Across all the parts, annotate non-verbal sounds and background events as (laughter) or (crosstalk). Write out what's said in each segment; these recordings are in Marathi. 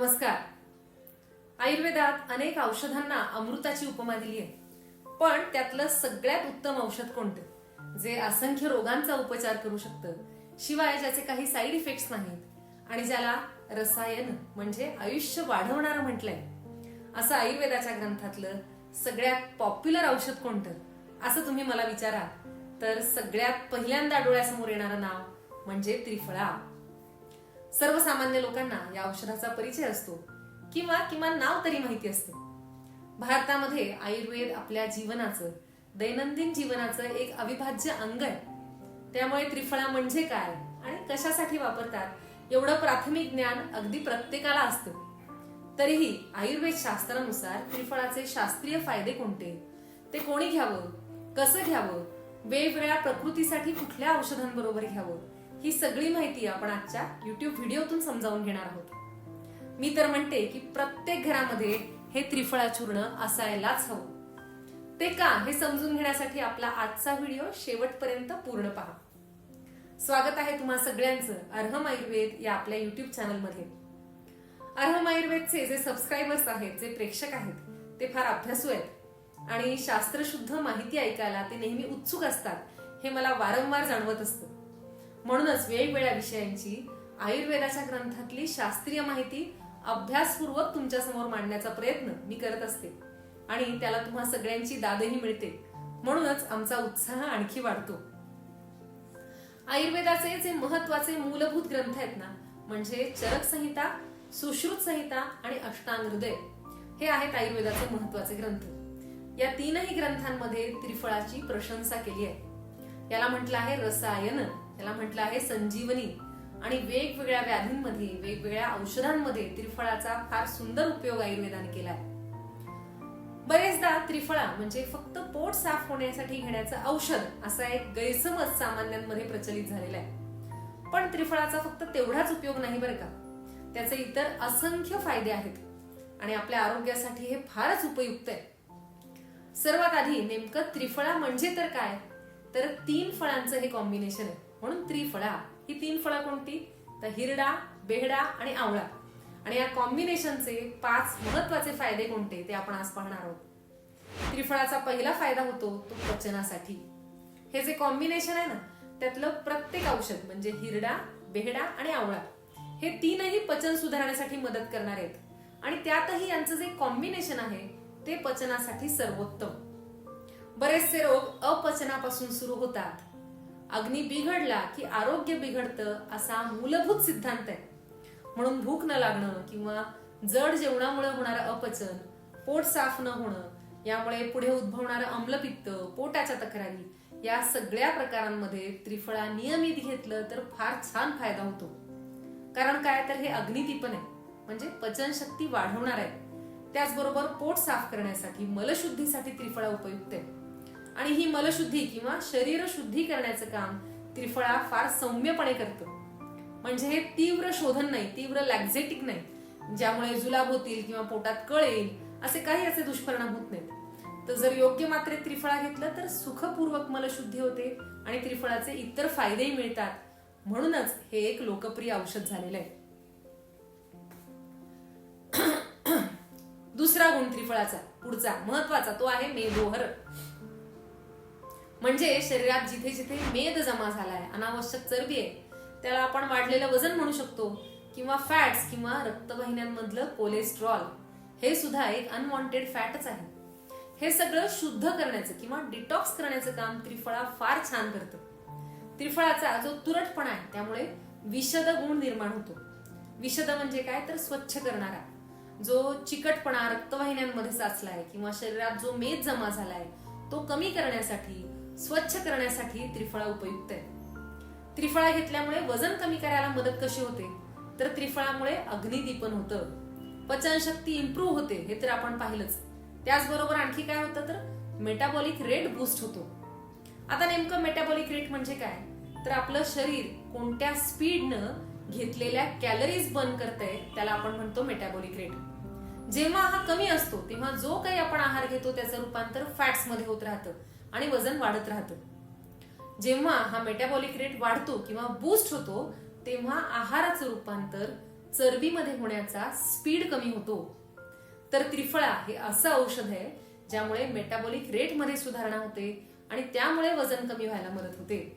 नमस्कार. आयुर्वेदात अनेक औषधांना अमृताची उपमा दिली आहे. पण त्यातलं सगळ्यात उत्तम औषध कोणतं? जे असंख्य रोगांचा उपचार करू शकतं शिवाय ज्याचे काही साईड इफेक्ट्स नाहीत आणि ज्याला रसायन म्हणजे आयुष्य वाढवणारं म्हटलंय. असं आयुर्वेदाच्या ग्रंथातलं सगळ्यात पॉप्युलर औषध कोणतं? असं तुम्ही मला विचारा तर सगळ्यात पहिल्यांदा डोळ्यासमोर येणारं नाव म्हणजे त्रिफळा. सर्वसामान्य लोकांना या औषधाचा परिचय असतो किंवा किमान नाव तरी माहिती असतं. भारतामध्ये आयुर्वेद आपल्या जीवनाचं दैनंदिन जीवनाचं एक अविभाज्य अंग आहे. त्यामुळे त्रिफळा म्हणजे काय आणि कशासाठी वापरतात एवढं प्राथमिक ज्ञान अगदी प्रत्येकाला असतं. तरीही आयुर्वेद शास्त्रानुसार त्रिफळाचे शास्त्रीय फायदे कोणते? ते कोणी घ्यावं? कसं घ्यावं? वेगवेगळ्या प्रकृतीसाठी कुठल्या औषधांबरोबर घ्यावं? ही सगळी माहिती आपण आजच्या युट्यूब व्हिडिओतून समजावून घेणार आहोत. मी तर म्हणते की प्रत्येक घरामध्ये हे त्रिफळा चूर्ण असायलाच हवं. ते का हे समजून घेण्यासाठी आपला आजचा व्हिडिओ शेवटपर्यंत पूर्ण पहा. स्वागत आहे तुम्हा सगळ्यांचं अर्हम आयुर्वेद या आपल्या युट्यूब चॅनलमध्ये. अर्हम आयुर्वेदचे जे सबस्क्रायबर्स आहेत जे प्रेक्षक आहेत ते फार अभ्यासू आहेत. आणि शास्त्रशुद्ध माहिती ऐकायला ते नेहमी उत्सुक असतात हे मला वारंवार जाणवत असतं. म्हणूनच वेगवेगळ्या विषयांची आयुर्वेदाच्या ग्रंथातली शास्त्रीय माहिती अभ्यासपूर्वक तुमच्यासमोर मांडण्याचा प्रयत्न मी करत असते. आणि त्याला तुम्हा सगळ्यांची दादही मिळते. म्हणूनच आमचा उत्साह आणखी वाढतो. आयुर्वेदाचे जे महत्त्वाचे मूलभूत ग्रंथ आहेत ना म्हणजे चरक संहिता सुश्रुत संहिता आणि अष्टांग हृदय हे आहेत आयुर्वेदाचे महत्त्वाचे ग्रंथ. या तीनही ग्रंथांमध्ये त्रिफळाची प्रशंसा केली आहे. याला म्हटलं आहे रसायन. त्याला म्हटलं आहे संजीवनी. आणि वेगवेगळ्या व्याधींमध्ये वेगवेगळ्या औषधांमध्ये त्रिफळाचा फार सुंदर उपयोग आयुर्वेदाने केलाय. बरेचदा त्रिफळा म्हणजे फक्त पोट साफ होण्यासाठी घेण्याचं औषध असा एक गैरसमज सामान्यांमध्ये प्रचलित झालेला आहे. पण त्रिफळाचा फक्त तेवढाच उपयोग नाही बरं का. त्याचे इतर असंख्य फायदे आहेत आणि आपल्या आरोग्यासाठी हे फारच उपयुक्त आहे. सर्वात आधी नेमकं त्रिफळा म्हणजे तर काय? तर तीन फळांचं हे कॉम्बिनेशन आहे. म्हणून त्रिफळा. ही तीन फळं कोणती? तर हिरडा बेहडा आणि आवळा. आणि या कॉम्बिनेशनचे पाच महत्त्वाचे फायदे कोणते ते आपण आज पाहणार आहोत. त्रिफळाचा पहिला फायदा होतो तो पचनासाठी. हे जे कॉम्बिनेशन आहे ना त्यातलं प्रत्येक औषध म्हणजे हिरडा बेहडा आणि आवळा हे तीनही पचन सुधारण्यासाठी मदत करणार आहेत. आणि त्यातही यांचं जे कॉम्बिनेशन आहे ते पचनासाठी सर्वोत्तम. बरेचसे रोग अपचनापासून सुरू होतात. अग्नी बिघडला की आरोग्य बिघडतं असा मूलभूत सिद्धांत आहे. म्हणून भूक न लागणं किंवा जड जेवणामुळे होणारं अपचन पोट साफ न होणं यामुळे पुढे उद्भवणारं अम्लपित्त पोटाच्या तक्रारी या सगळ्या प्रकारांमध्ये त्रिफळा नियमित घेतलं तर फार छान फायदा होतो. कारण काय? तर हे अग्निदीपन आहे. म्हणजे पचनशक्ती वाढवणार आहे. त्याचबरोबर पोट साफ करण्यासाठी मलशुद्धीसाठी त्रिफळा उपयुक्त आहे. आणि ही मलशुद्धी किंवा शरीर शुद्धी करण्याचं काम त्रिफळा फार सौम्यपणे करतो. म्हणजे हे तीव्र शोधन नाही तीव्र लॅक्झेटिक नाही ज्यामुळे जुलाब होतील किंवा पोटात कळ येईल असे काही असे दुष्परिणाम होत नाहीत. तर जर योग्य मात्रेत त्रिफळा घेतलं तर सुखपूर्वक मलशुद्धी होते आणि त्रिफळाचे इतर फायदेही मिळतात. म्हणूनच हे एक लोकप्रिय औषध झालेलं आहे. (coughs) दुसरा गुण त्रिफळाचा पुढचा महत्त्वाचा तो आहे मेदोहर. म्हणजे शरीरात जिथे जिथे मेद जमा झालाय अनावश्यक चरबी आहे त्याला आपण वाढलेलं वजन म्हणू शकतो किंवा फॅट्स किंवा रक्तवाहिन्यांमधलं कोलेस्ट्रॉल हे सुद्धा एक अनवॉन्टेड फॅटच आहे. हे सगळं शुद्ध करण्याचं किंवा डिटॉक्स करण्याचं काम त्रिफळा फार छान करतं. त्रिफळाचा जो तुरटपणा आहे त्यामुळे विषद गुण निर्माण होतो. विषद म्हणजे काय? तर स्वच्छ करणारा. जो चिकटपणा रक्तवाहिन्यांमध्ये साचलाय किंवा शरीरात जो मेद जमा झालाय तो कमी करण्यासाठी स्वच्छ करण्यासाठी त्रिफळा उपयुक्त आहे. त्रिफळा घेतल्यामुळे वजन कमी करायला मदत कशी होते? तर त्रिफळामुळे अग्निदीपन होतं. पचनशक्ती इम्प्रूव्ह होते हे तर आपण पाहिलंच. त्याचबरोबर आणखी काय होतं तर मेटाबॉलिक रेट बूस्ट होतो. आता नेमकं मेटाबॉलिक रेट म्हणजे काय? तर आपलं शरीर कोणत्या स्पीडनं घेतलेल्या कॅलरीज बर्न करतंय त्याला आपण म्हणतो मेटाबॉलिक रेट जेव्हा हा कमी असतो तेव्हा जो काही आपण आहार घेतो त्याचं रूपांतर फॅट्समध्ये होत राहतं. आणि वजन वाढत राहतं. जेव्हा हा मेटाबॉलिक रेट वाढतो किंवा बूस्ट होतो तेव्हा आहाराचं रूपांतर चरबीमध्ये होण्याचा स्पीड कमी होतो. तर त्रिफळा हे असं औषध आहे ज्यामुळे मेटाबॉलिक रेटमध्ये सुधारणा होते आणि त्यामुळे वजन कमी व्हायला मदत होते.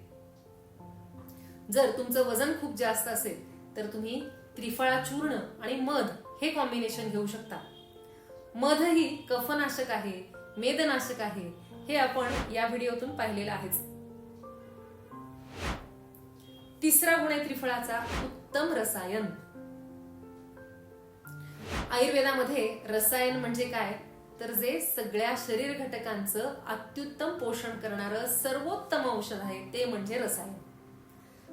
जर तुमचं वजन खूप जास्त असेल तर तुम्ही त्रिफळा चूर्ण आणि मध हे कॉम्बिनेशन घेऊ शकता. मध ही कफनाशक आहे मेदनाशक आहे हे आपण या व्हिडिओतून पाहिलेलं आहेच. तिसरा गुण आहे त्रिफळाचा उत्तम रसायन. आयुर्वेदामध्ये रसायन म्हणजे काय? तर जे सगळ्या शरीर घटकांचं अत्युत्तम पोषण करणारं सर्वोत्तम औषध आहे ते म्हणजे रसायन.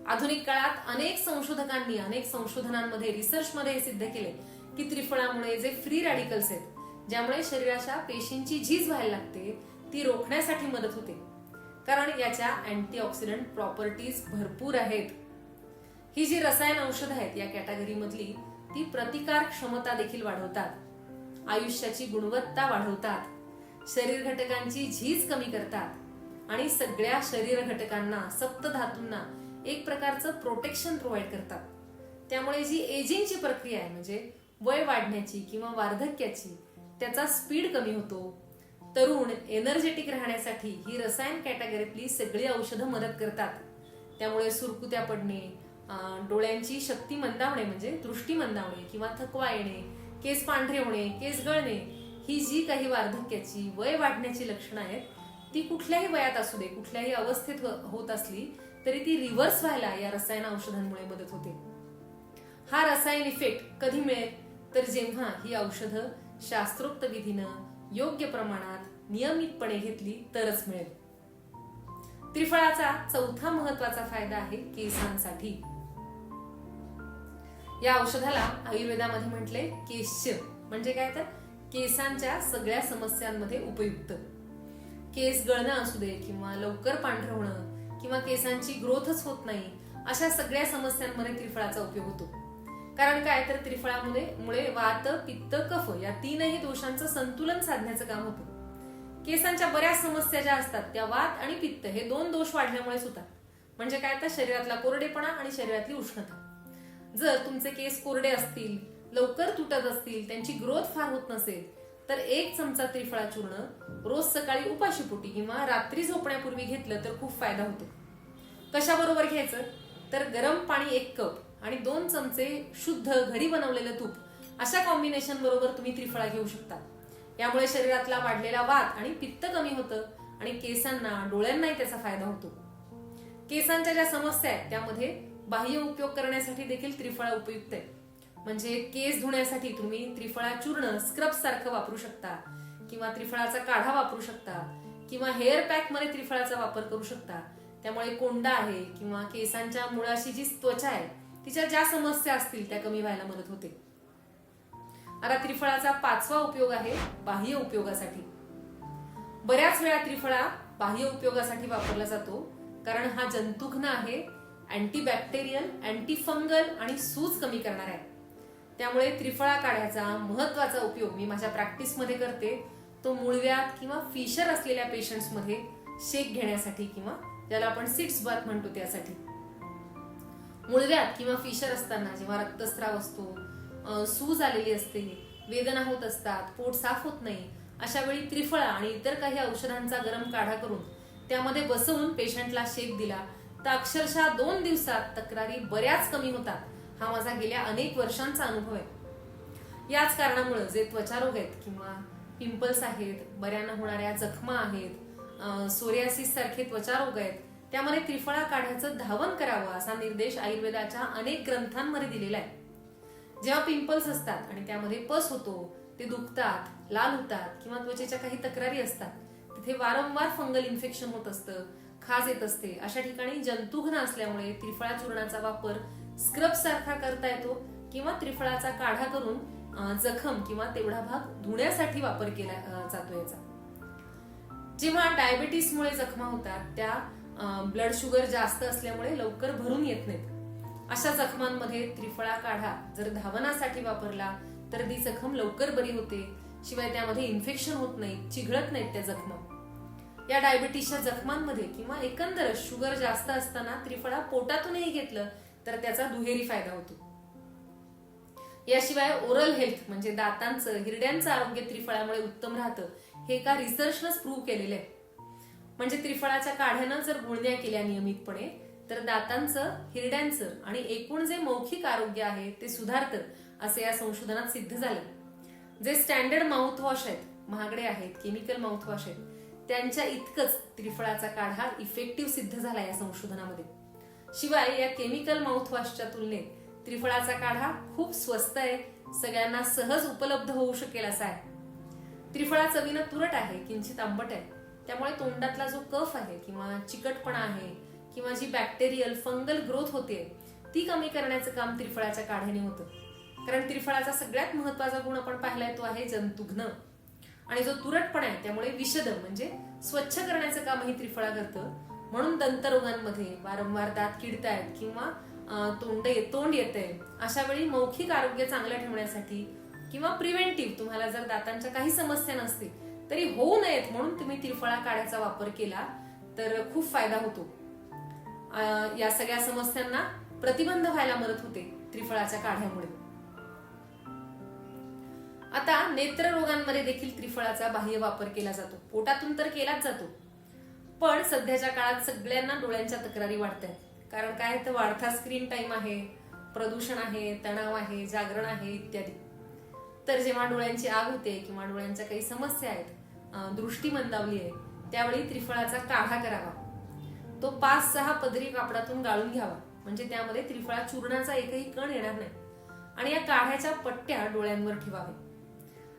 आधुनिक काळात अनेक संशोधकांनी अनेक संशोधनांमध्ये रिसर्चमध्ये हे सिद्ध केले की त्रिफळामुळे जे फ्री रॅडिकल्स आहेत ज्यामुळे शरीराच्या पेशींची झीज व्हायला लागते ती रोखण्यासाठी मदत होते. कारण याच्या अँटीऑक्सिडंट प्रॉपर्टीज भरपूर आहेत. ही जी रसायन औषध आहेत या कॅटेगरीमधली ती प्रतिकार क्षमता देखील वाढवतात. आयुष्याची गुणवत्ता वाढवतात. शरीर घटकांची झीज कमी करतात. आणि सगळ्या शरीर घटकांना सप्तधातूंना एक प्रकारचं प्रोटेक्शन प्रोव्हाइड करतात. त्यामुळे जी एजिंगची प्रक्रिया आहे म्हणजे वय वाढण्याची किंवा वार्धक्याची त्याचा स्पीड कमी होतो. तरुण एनर्जेटिक राहण्यासाठी ही रसायन कॅटेगरीतली सगळी औषधं मदत करतात. त्यामुळे सुरकुत्या पडणे डोळ्यांची शक्ती मंदावणे म्हणजे दृष्टी मंदावणे किंवा थकवा येणे केस पांढरे होणे केस गळणे ही जी काही वार्धक्याची वय वाढण्याची लक्षणं आहेत ती कुठल्याही वयात असू दे कुठल्याही अवस्थेत हो, होत असली तरी ती रिव्हर्स व्हायला या रसायन औषधांमुळे मदत होते. हा रसायन इफेक्ट कधी मिळेल? तर जेव्हा ही औषधं शास्त्रोक्त विधीनं योग्य प्रमाणात नियमितपणे घेतली तरच मिळेल. त्रिफळाचा चौथा महत्त्वाचा फायदा आहे केसांसाठी. या औषधाला आयुर्वेदामध्ये म्हटले केश्य. म्हणजे काय तर? केसांच्या सगळ्या समस्यांमध्ये उपयुक्त. केस गळणं असू दे किंवा लवकर पांढर होणं किंवा केसांची ग्रोथच होत नाही अशा सगळ्या समस्यांमध्ये त्रिफळाचा उपयोग होतो. कारण काय तर त्रिफळामुळे मुळे वात पित्त कफ या तीनही दोषांचं संतुलन साधण्याचं काम होतं. केसांच्या बऱ्याच समस्या ज्या असतात त्या वात आणि पित्त हे दोन दोष वाढल्यामुळे होतात म्हणजे काय तर शरीरातला कोरडेपणा आणि शरीरातली उष्णता. जर तुमचे केस कोरडे असतील लवकर तुटत असतील त्यांची ग्रोथ फार होत नसेल तर एक चमचा त्रिफळा चूर्ण रोज सकाळी उपाशीपोटी किंवा रात्री झोपण्यापूर्वी घेतलं तर खूप फायदा होतो. कशाबरोबर घ्यायचं? तर गरम पाणी एक कप. आणि दोन चमचे शुद्ध घरी बनवलेलं तूप. अशा कॉम्बिनेशन बरोबर तुम्ही त्रिफळा घेऊ शकता. यामुळे शरीरातला वाढलेला वात आणि पित्त कमी होतं आणि केसांना डोळ्यांनाही त्याचा फायदा होतो. केसांच्या ज्या समस्या आहेत त्यामध्ये बाह्य उपयोग करण्यासाठी देखील त्रिफळा उपयुक्त आहे. म्हणजे केस धुण्यासाठी तुम्ही त्रिफळा चूर्ण स्क्रब सारखं वापरू शकता किंवा त्रिफळाचा काढा वापरू शकता किंवा हेअर पॅकमध्ये त्रिफळाचा वापर करू शकता. त्यामुळे कोंडा आहे किंवा केसांच्या मुळाशी जी त्वचा आहे तिच्या ज्या समस्या असतील त्या कमी व्हायला मदत होते. आता त्रिफळाचा पाचवा उपयोग आहे बाह्य उपयोगासाठी. बऱ्याच वेळा त्रिफळा बाह्य उपयोगासाठी वापरला जातो कारण हा जंतुघ्न आहे अँटीबॅक्टेरियल अँटीफंगल आणि सूज कमी करणार आहे. त्यामुळे त्रिफळा काढ्याचा महत्त्वाचा उपयोग मी माझ्या प्रॅक्टिसमध्ये करते तो मुळव्यात किंवा फिशर असलेल्या पेशंट्समध्ये शेक घेण्यासाठी किंवा ज्याला आपण सिट्स बाथ म्हणतो त्यासाठी. मुळव्यात किंवा फिशर असताना जेव्हा रक्तस्राव असतो सूज आलेली असते वेदना होत असतात पोट साफ होत नाही अशा वेळी त्रिफळा आणि इतर काही औषधांचा गरम काढा करून त्यामध्ये बसवून पेशंटला शेक दिला तर अक्षरशः दोन दिवसात तक्रारी बऱ्याच कमी होतात. हा माझा गेल्या अनेक वर्षांचा अनुभव आहे. याच कारणामुळे जे त्वचारोग आहेत किंवा पिंपल्स आहेत बऱ्यानं होणाऱ्या जखमा आहेत सोरियासिस सारखे त्वचारोग आहेत त्यामध्ये त्रिफळा काढ्याचं धावन करावं असा निर्देश आयुर्वेदाच्या अनेक ग्रंथांमध्ये दिलेला आहे. जेव्हा पिंपल्स असतात आणि त्यामध्ये पस होतो ते दुखतात लाल होतात किंवा त्वचेच्या काही तक्रारी असतात तिथे वारंवार फंगल इन्फेक्शन होत असतं खाज येत असते अशा ठिकाणी जंतुघ्न असल्यामुळे त्रिफळा चूर्णाचा वापर स्क्रब सारखा करता येतो किंवा त्रिफळाचा काढा करून जखम किंवा तेवढा भाग धुण्यासाठी वापर केला जातो याचा. जेव्हा डायबिटीसमुळे जखमा होतात त्या ब्लड शुगर जास्त असल्यामुळे लवकर भरून येत नाहीत. अशा जखमांमध्ये त्रिफळा काढा. जर धावनासाठी वापरला तर ती जखम लवकर बरी होते. शिवाय त्यामध्ये इन्फेक्शन होत नाही चिघळत नाहीत त्या जखमा. या डायबिटीसच्या जखमांमध्ये किंवा एकंदर शुगर जास्त असताना त्रिफळा पोटातूनही घेतलं तर त्याचा दुहेरी फायदा होतो. याशिवाय ओरल हेल्थ म्हणजे दातांचं हिरड्यांचं आरोग्य त्रिफळामुळे उत्तम राहतं हे एका रिसर्चनंच प्रूव्ह केलेलं आहे. म्हणजे त्रिफळाच्या काढ्यानं जर गुळण्या केल्या नियमितपणे तर दातांचं हिरड्यांचं आणि एकूण जे मौखिक आरोग्य आहे ते सुधारतं असे या संशोधनात सिद्ध झाले जे स्टँडर्ड माउथवॉश आहेत महागडे आहेत केमिकल माउथवॉश आहेत त्यांच्या इतकंच त्रिफळाचा काढा इफेक्टिव्ह सिद्ध झाला या संशोधनामध्ये. शिवाय या केमिकल माउथवॉशच्या तुलनेत त्रिफळाचा काढा खूप स्वस्त आहे सगळ्यांना सहज उपलब्ध होऊ शकेल असा आहे. त्रिफळा चवीनं तुरट आहे किंचित आंबट आहे. त्यामुळे तोंडातला जो कफ आहे किंवा चिकटपणा आहे किंवा जी बॅक्टेरियल फंगल ग्रोथ होते ती कमी करण्याचं काम त्रिफळाच्या काढ्याने होतं. कारण त्रिफळाचा सगळ्यात महत्त्वाचा गुण आपण पाहिलाय तो आहे जंतुघ्न. आणि जो तुरटपणा आहे त्यामुळे विषद म्हणजे स्वच्छ करण्याचं कामही त्रिफळा करतं. म्हणून दंतरोगांमध्ये वारंवार दात किडतायत किंवा तोंड तोंड येत तोंड अशा वेळी मौखिक आरोग्य चांगलं ठेवण्यासाठी किंवा प्रिव्हेंटिव्ह तुम्हाला जर दातांच्या काही समस्या नसतील तरी होऊ नयेत म्हणून तुम्ही त्रिफळा काढ्याचा वापर केला तर खूप फायदा होतो. या सगळ्या समस्यांना प्रतिबंध व्हायला मदत होते त्रिफळाच्या काढ्यामुळे. आता नेत्र रोगांमध्ये देखील त्रिफळाचा बाह्य वापर केला जातो. पोटातून तर केलाच जातो. पण सध्याच्या काळात सगळ्यांना डोळ्यांच्या तक्रारी वाढतात कारण काय तर वाढता स्क्रीन टाइम आहे प्रदूषण आहे तणाव आहे जागरण आहे इत्यादी. तर जेव्हा डोळ्यांची आग होते किंवा डोळ्यांच्या काही समस्या आहेत दृष्टी मंदावली आहे त्यावेळी त्रिफळाचा काढा करावा. तो पाच सहा पदरी कापडातून गाळून घ्यावा. म्हणजे त्यामध्ये त्रिफळा चूर्णाचा एकही कण येणार नाही. आणि या काढ्याच्या पट्ट्या डोळ्यांवर ठेवावे.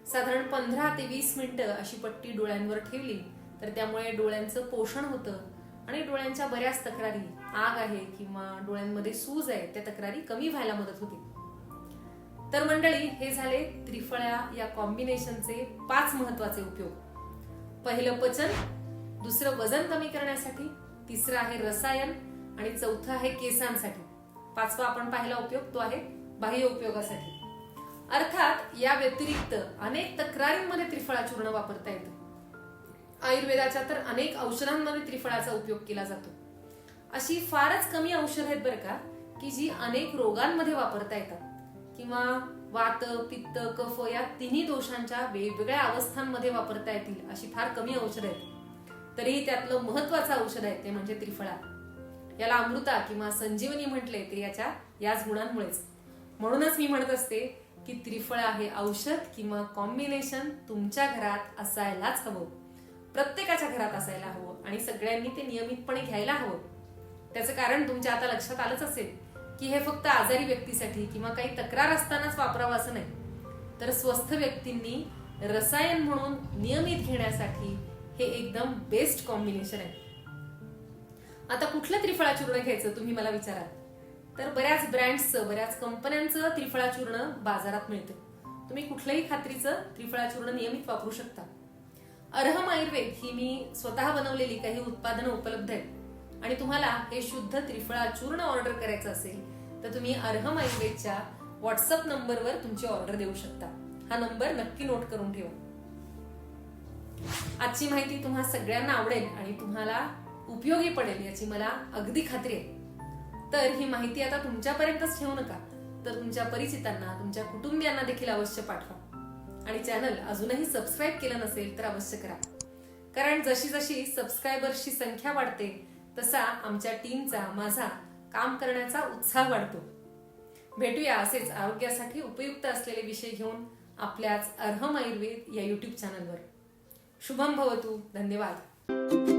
साधारण पंधरा ते वीस मिनिटं अशी पट्टी डोळ्यांवर ठेवली तर त्यामुळे डोळ्यांचं पोषण होतं आणि डोळ्यांच्या बऱ्याच तक्रारी आग आहे किंवा डोळ्यांमध्ये सूज आहे त्या तक्रारी कमी व्हायला मदत होते. तर मंडळी हे झाले त्रिफळा या कॉम्बिनेशनचे पाच महत्त्वाचे उपयोग. पहिलं पचन दुसरं वजन कमी करण्यासाठी तिसरं आहे रसायन आणि चौथं आहे केसांसाठी. पाचवा आपण पाहिला उपयोग तो आहे बाह्य उपयोगासाठी. अर्थात या व्यतिरिक्त अनेक तक्रारींमध्ये त्रिफळा चूर्ण वापरता येतं. आयुर्वेदाच्या तर अनेक औषधांमध्ये त्रिफळाचा उपयोग केला जातो. अशी फारच कमी औषध आहेत बरं का की जी अनेक रोगांमध्ये वापरता येतात. किंवा वात पित्त कफ या तिन्ही दोषांच्या वेगवेगळ्या अवस्थांमध्ये वापरता येतील अशी फार कमी औषधं आहेत. तरीही त्यातलं महत्वाचं औषध आहे ते म्हणजे त्रिफळा. याला अमृता किंवा संजीवनी म्हटले ते याच्या याच गुणांमुळेच. म्हणूनच मी म्हणत असते की त्रिफळा हे औषध किंवा कॉम्बिनेशन तुमच्या घरात असायलाच हवं. प्रत्येकाच्या घरात असायला हवं आणि सगळ्यांनी ते नियमितपणे घ्यायला हवं. त्याचं कारण तुमच्या आता लक्षात आलंच असेल. की हे फक्त आजारी व्यक्तीसाठी किंवा काही तक्रार असतानाच वापरावं असं नाही. तर स्वस्थ व्यक्तींनी रसायन म्हणून नियमित घेण्यासाठी हे एकदम बेस्ट कॉम्बिनेशन आहे. आता कुठलं त्रिफळा चूर्ण घ्यायचं तुम्ही मला विचाराल? तर बऱ्याच ब्रँड्सचं बऱ्याच कंपन्यांचं त्रिफळा चूर्ण बाजारात मिळतं. तुम्ही कुठलंही खात्रीचं त्रिफळा चूर्ण नियमित वापरू शकता. अरहम आयुर्वेद ही मी स्वतः बनवलेली काही उत्पादनं उपलब्ध आहेत. आणि तुम्हाला हे शुद्ध त्रिफळा चूर्ण ऑर्डर करायचं असेल तर तुम्ही अर्हम आयुर्वेदच्या व्हॉट्सअप नंबरवर तुमची ऑर्डर देऊ शकता. हा नंबर नक्की नोट करून ठेवा. आजची माहिती तुम्हा सगळ्यांना आवडेल आणि तुम्हाला उपयोगी पडेल याची मला अगदी खात्री आहे. तर ही माहिती आता तुमच्यापर्यंतच ठेवू नका तर तुमच्या परिचितांना तुमच्या कुटुंबियांना देखील अवश्य पाठवा. आणि चॅनल अजूनही सबस्क्राईब केलं नसेल तर अवश्य करा. कारण जशी जशी सबस्क्रायबर्सची संख्या वाढते तसा आमच्या टीमचा माझा काम करण्याचा उत्साह वाढतो. भेटूया असेच आरोग्यासाठी उपयुक्त असलेले विषय घेऊन आपल्याच अर्हम आयुर्वेद या युट्यूब चॅनलवर शुभम भवतू. धन्यवाद.